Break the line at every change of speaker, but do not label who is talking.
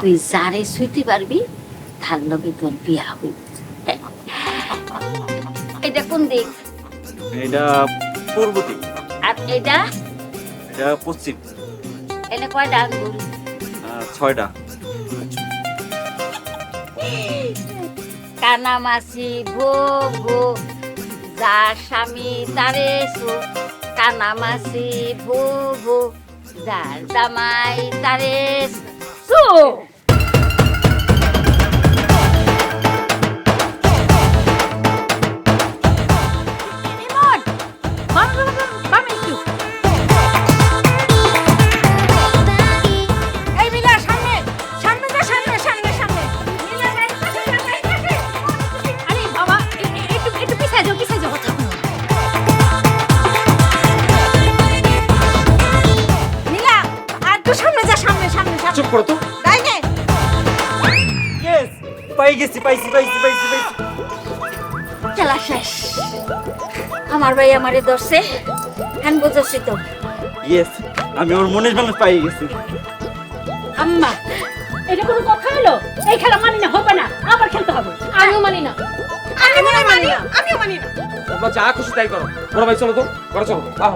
তুই যারে শুইতে পারবি তার লগে তোর বিয়া হইব এটা কোন দিক?
এটা পূর্ব দিক।
আর এটা?
এটা পশ্চিম।
এটা কয়টা আঙ্গুল?
ছয়টা।
কানামাসি ভো ভো। যার স্বামী তারে সো। কানামাসি ভো ভো। যার জামাই তারে সো।
এই
চুপ করো তো।
তাই নে।
ইয়েস পাই গেছি পাইছি পাইছি পাইছি পাইছি।
খেলা শেষ। আমার ভাই আমারে ধরছে হ্যান বুঝছি তো।
ইয়েস আমি ওর মনের মানুষ পাই গেছি।
আম্মা এটা কোনো কথা হলো? এই খেলা মানি না হবে না। আবার খেলতে হবে। আমিও মানি না। আমিও মানি না। আমিও মানি না।
তোমরা যা খুশি তাই করো। বড় ভাই চলো তো ঘরে চলো আহ